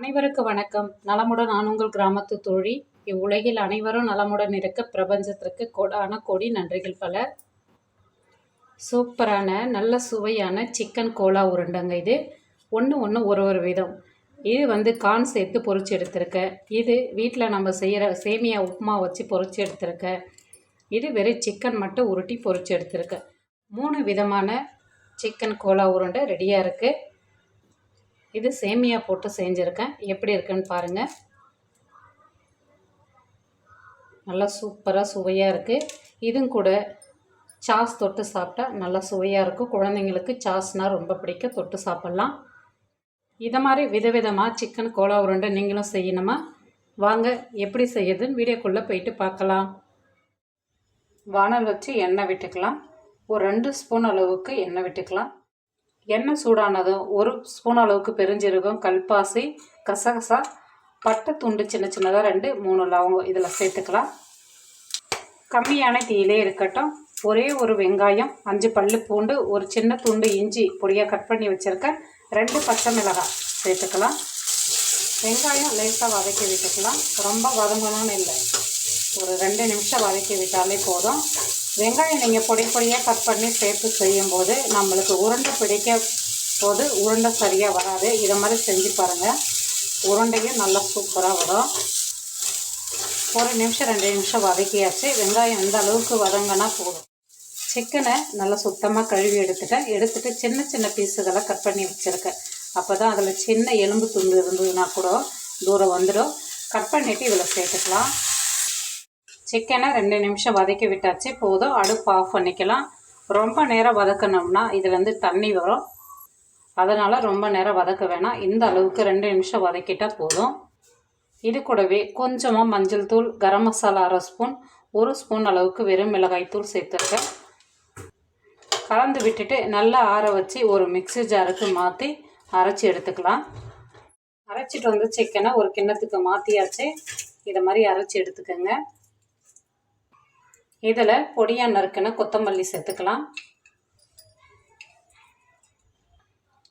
அனைவருக்கு வணக்கம். நலமுடன் நான் உங்கள் கிராமத்து தோழி. இவ்வுலகில் அனைவரும் நலமுடன் இருக்க பிரபஞ்சத்திற்கு கொடான கோடி நன்றிகள் பல. சூப்பரான நல்ல சுவையான சிக்கன் கோலா உருண்டைங்க இது. ஒன்று ஒன்று ஒரு ஒரு விதம். இது வந்து கான் சேர்த்து பொரிச்சு எடுத்திருக்கேன். இது வீட்டில் நம்ம செய்கிற சேமியா உப்புமா வச்சு பொறிச்சு எடுத்திருக்கேன். இது வெறும் சிக்கன் மட்டும் உருட்டி பொறிச்சு எடுத்திருக்கேன். மூணு விதமான சிக்கன் கோலா உருண்டை ரெடியாக இருக்குது இது சேமியா போட்டு செஞ்சுருக்கேன். எப்படி இருக்குன்னு பாருங்கள் நல்லா சூப்பராக சுவையாக இருக்குது இதுவும் கூட சாஸ் தொட்டு சாப்பிட்டா நல்லா சுவையாக இருக்கும். குழந்தைங்களுக்கு சாஸ்னால் ரொம்ப பிடிக்கும். தொட்டு சாப்பிட்லாம். இதை மாதிரி விதவிதமாக சிக்கன் கோலா உருண்டை நீங்களும் செய்யணுமா? வாங்க எப்படி செய்யுதுன்னு வீடியோக்குள்ளே போயிட்டு பார்க்கலாம். வானல் வச்சு எண்ணெய் விட்டுக்கலாம். ஒரு ரெண்டு ஸ்பூன் அளவுக்கு எண்ணெய் விட்டுக்கலாம். எண்ணெய் சூடானதும் ஒரு ஸ்பூன் அளவுக்கு பெருஞ்சீரகம் கல்பாசி கசகசா பட்டை துண்டு சின்ன சின்னதாக ரெண்டு மூணு லவங்கம் இதில் சேர்த்துக்கலாம். கம்மியான தீயிலே இருக்கட்டும். ஒரே ஒரு வெங்காயம் அஞ்சு பல்லு பூண்டு ஒரு சின்ன துண்டு இஞ்சி பொடியாக கட் பண்ணி வச்சுருக்கேன் ரெண்டு பச்சை மிளகாய் சேர்த்துக்கலாம். வெங்காயம் லேசாக வதக்கி விட்டுக்கலாம். ரொம்ப வதங்கணும்னு இல்லை. ஒரு ரெண்டு நிமிஷம் வதக்கி விட்டாலே போதும். வெங்காயம் நீங்கள் பொடி பொடியாக கட் பண்ணி சேர்த்து செய்யும்போது நம்மளுக்கு உருண்டை பிடிக்க போது உருண்டை சரியாக வராது. இதை மாதிரி செஞ்சு பாருங்கள் உருண்டையும் நல்லா சூப்பராக வரும். ஒரு நிமிஷம் ரெண்டு நிமிஷம் வதக்கியாச்சு. வெங்காயம் எந்த அளவுக்கு வதங்கினா போதும். சிக்கனை நல்லா சுத்தமாக கழுவி எடுத்துட்டேன். எடுத்துகிட்டு சின்ன சின்ன பீஸுகளை கட் பண்ணி வச்சுருக்கேன். அப்போ தான் அதில் சின்ன எலும்பு துண்டு இருந்ததுன்னா கூட தூரம் வந்துடும். கட் பண்ணிவிட்டு இதில் சேர்த்துக்கலாம். சிக்கனை ரெண்டு நிமிஷம் வதக்கி விட்டாச்சு. போதும் அடுப்பு ஆஃப் பண்ணிக்கலாம். ரொம்ப நேரம் வதக்கணும்னா இதுலேருந்து தண்ணி வரும். அதனால் ரொம்ப நேரம் வதக்க வேணாம். இந்த அளவுக்கு ரெண்டு நிமிஷம் வதக்கிட்டால் போதும். இது கூடவே கொஞ்சமாக மஞ்சள் தூள் கரம் மசாலா அரை ஸ்பூன் ஒரு ஸ்பூன் அளவுக்கு வெறும் மிளகாய் தூள் சேர்த்துருக்கேன். கலந்து விட்டுட்டு நல்லா ஆற வச்சு ஒரு மிக்ஸி ஜாருக்கு மாற்றி அரைச்சி எடுத்துக்கலாம். அரைச்சிட்டு வந்து சிக்கனை ஒரு கிண்ணத்துக்கு மாற்றியாச்சு இதை மாதிரி அரைச்சி எடுத்துக்கோங்க. இதில் பொடியாக நறுக்கின கொத்தமல்லி சேர்த்துக்கலாம்.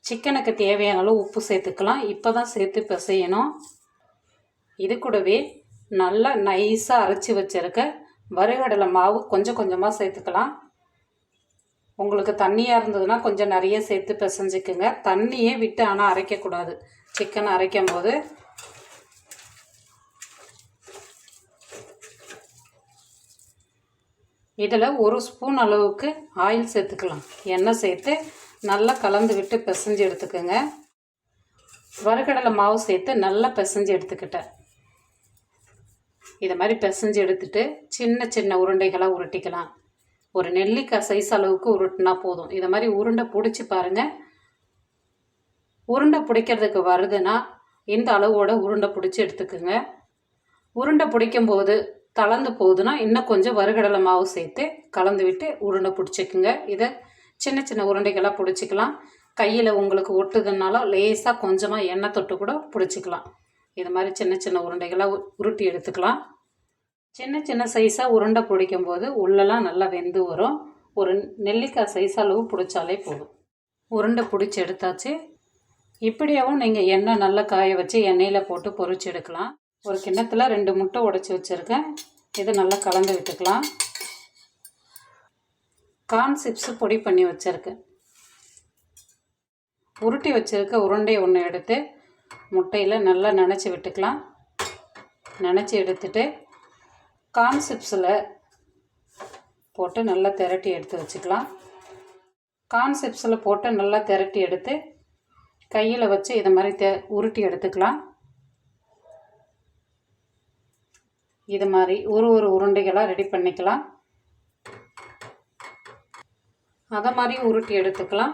சிக்கனுக்கு தேவையான அளவு உப்பு சேர்த்துக்கலாம். இப்போ தான் சேர்த்து பிசையணும். இது கூடவே நல்லா நைஸாக அரைச்சி வச்சுருக்க வறுகடலை மாவு கொஞ்சம் கொஞ்சமாக சேர்த்துக்கலாம். உங்களுக்கு தண்ணியாக இருந்ததுன்னா கொஞ்சம் நிறைய சேர்த்து பிசைஞ்சிக்குங்க. தண்ணியே விட்டு ஆனால் அரைக்கக்கூடாது. சிக்கன் அரைக்கும் போது இதில் ஒரு ஸ்பூன் அளவுக்கு ஆயில் சேர்த்துக்கலாம். எண்ணெய் சேர்த்து நல்லா கலந்து விட்டு பிசைஞ்சு எடுத்துக்கோங்க. வறுக்கடலை மாவு சேர்த்து நல்லா பிசைஞ்சு எடுத்துக்கிட்டேன். இதை மாதிரி பிசைஞ்சு எடுத்துட்டு சின்ன சின்ன உருண்டைகளாக உருட்டிக்கலாம். ஒரு நெல்லிக்காய் சைஸ் அளவுக்கு உருட்டினா போதும். இதை மாதிரி உருண்டை பிடிச்சி பாருங்கள் உருண்டை பிடிக்கிறதுக்கு வருதுன்னா இந்த அளவோட உருண்டை பிடிச்சி எடுத்துக்கோங்க. உருண்டை பிடிக்கும்போது கலந்து போகுதுன்னா இன்னும் கொஞ்சம் வறுகடலை மாவு சேர்த்து கலந்து விட்டு உருண்டை பிடிச்சிக்குங்க. இதை சின்ன சின்ன உருண்டைகளாக பிடிச்சிக்கலாம். கையில் உங்களுக்கு ஒட்டுதுனாலும் லேசாக கொஞ்சமாக எண்ணெய் தொட்டு கூட பிடிச்சிக்கலாம். இது மாதிரி சின்ன சின்ன உருண்டைகளாக உருட்டி எடுத்துக்கலாம். சின்ன சின்ன சைஸாக உருண்டை பிடிக்கும் போது உள்ளெல்லாம் நல்லா வெந்து வரும். ஒரு நெல்லிக்காய் சைஸ் அளவு பிடிச்சாலே போதும். உருண்டை பிடிச்சி எடுத்தாச்சு. இப்படியாகவும் நீங்கள் எண்ணெய் நல்லா காய வச்சு எண்ணெயில் போட்டு பொறிச்சு எடுக்கலாம். ஒரு கிண்ணத்தில் ரெண்டு முட்டை உடச்சி வச்சுருக்கேன். இது நல்லா கலந்து விட்டுக்கலாம். கார்ன் சிப்ஸு பொடி பண்ணி வச்சுருக்கேன். உருட்டி வச்சுருக்க உருண்டை ஒன்று எடுத்து முட்டையில் நல்லா நினச்சி விட்டுக்கலாம். நினச்சி எடுத்துட்டு கார்ன் சிப்ஸில் போட்டு நல்லா திரட்டி எடுத்து வச்சுக்கலாம். கார்ன் சிப்ஸில் போட்டு நல்லா திரட்டி எடுத்து கையில் வச்சு இதை மாதிரி தெ உருட்டி எடுத்துக்கலாம். இது மாதிரி ஒரு ஒரு உருண்டைகளாக ரெடி பண்ணிக்கலாம். அதை மாதிரி உருட்டி எடுத்துக்கலாம்.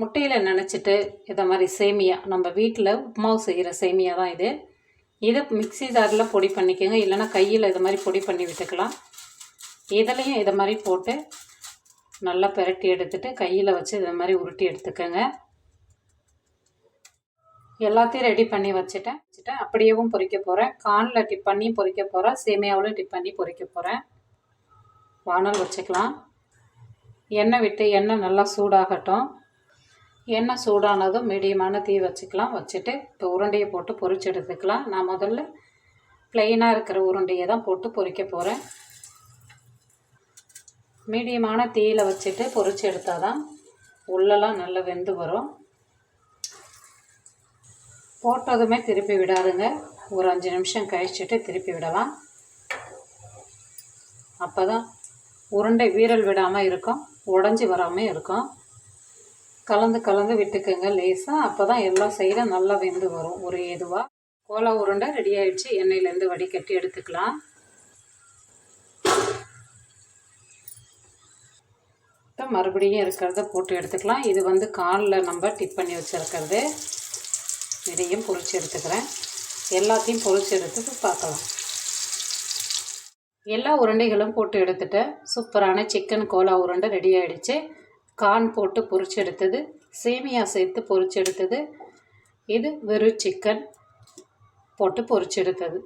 முட்டையில் நினச்சிட்டு இதை மாதிரி சேமியா நம்ம வீட்டில் உப்புமாவு செய்கிற சேமியா தான் இது. இதை மிக்சி ஜாரில் பொடி பண்ணிக்கோங்க இல்லைனா கையில் இது மாதிரி பொடி பண்ணி விட்டுக்கலாம். இதுலேயும் இதை மாதிரி போட்டு நல்லா பெரட்டி எடுத்துகிட்டு கையில் வச்சு இதை மாதிரி உருட்டி எடுத்துக்கோங்க. எல்லாத்தையும் ரெடி பண்ணி வச்சுட்டேன். வச்சுட்டேன் அப்படியேவும் பொறிக்க போகிறேன் கானில் டிப் பண்ணி பொறிக்க போகிறேன் சேமியாவில் டிப் பண்ணி பொறிக்க போகிறேன் வானல் வச்சுக்கலாம். எண்ணெய் விட்டு எண்ணெய் நல்லா சூடாகட்டும். எண்ணெய் சூடானதும் மீடியமான தீ வச்சுக்கலாம். வச்சுட்டு இப்போ உருண்டையை போட்டு பொறிச்சு எடுத்துக்கலாம். நான் முதல்ல ப்ளெயினாக இருக்கிற உருண்டையை தான் போட்டு பொறிக்க போகிறேன் மீடியமான தீயில் வச்சுட்டு பொறிச்சு எடுத்தால் தான் உள்ளெல்லாம் நல்லா வெந்து வரும். போட்டதுமே திருப்பி விடாதுங்க. ஒரு அஞ்சு நிமிஷம் கழிச்சிட்டு திருப்பி விடலாம். அப்போ தான் உருண்டை வீரல் விடாமல் இருக்கும். உடஞ்சி வராமல் இருக்கும். கலந்து கலந்து விட்டுக்குங்க லேசாக அப்போ தான் எல்லா சைடும் நல்லா வெந்து வரும். ஒரு இதுவாக கோலா உருண்டை ரெடி ஆகிடுச்சு எண்ணெயிலேருந்து வடிகட்டி எடுத்துக்கலாம். மறுபடியும் இருக்கிறத போட்டு எடுத்துக்கலாம். இது வந்து காலில் நம்ம டிப் பண்ணி வச்சுருக்கிறது. இதையும் பொறிச்சு எடுத்துக்கிறேன். எல்லாத்தையும் பொறிச்சு எடுத்துட்டு பார்க்கலாம். எல்லா உருண்டைகளும் போட்டு எடுத்துட்டேன் சூப்பரான சிக்கன் கோலா உருண்டை ரெடி ஆகிடுச்சு கார்ன் போட்டு பொரிச்சு எடுத்தது சேமியா சேர்த்து பொறிச்சு எடுத்தது. இது வெறும் சிக்கன் போட்டு பொறிச்சு எடுத்தது.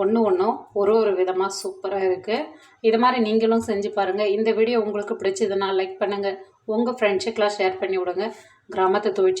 ஒன்று ஒன்றும் ஒரு ஒரு விதமாக சூப்பராக இருக்குது இது மாதிரி நீங்களும் செஞ்சு பாருங்கள் இந்த வீடியோ உங்களுக்கு பிடிச்சதுன்னா லைக் பண்ணுங்கள் உங்கள் ஃப்ரெண்ட்ஷிப்லாம் ஷேர் பண்ணி விடுங்க. கிராமத்து தொழில்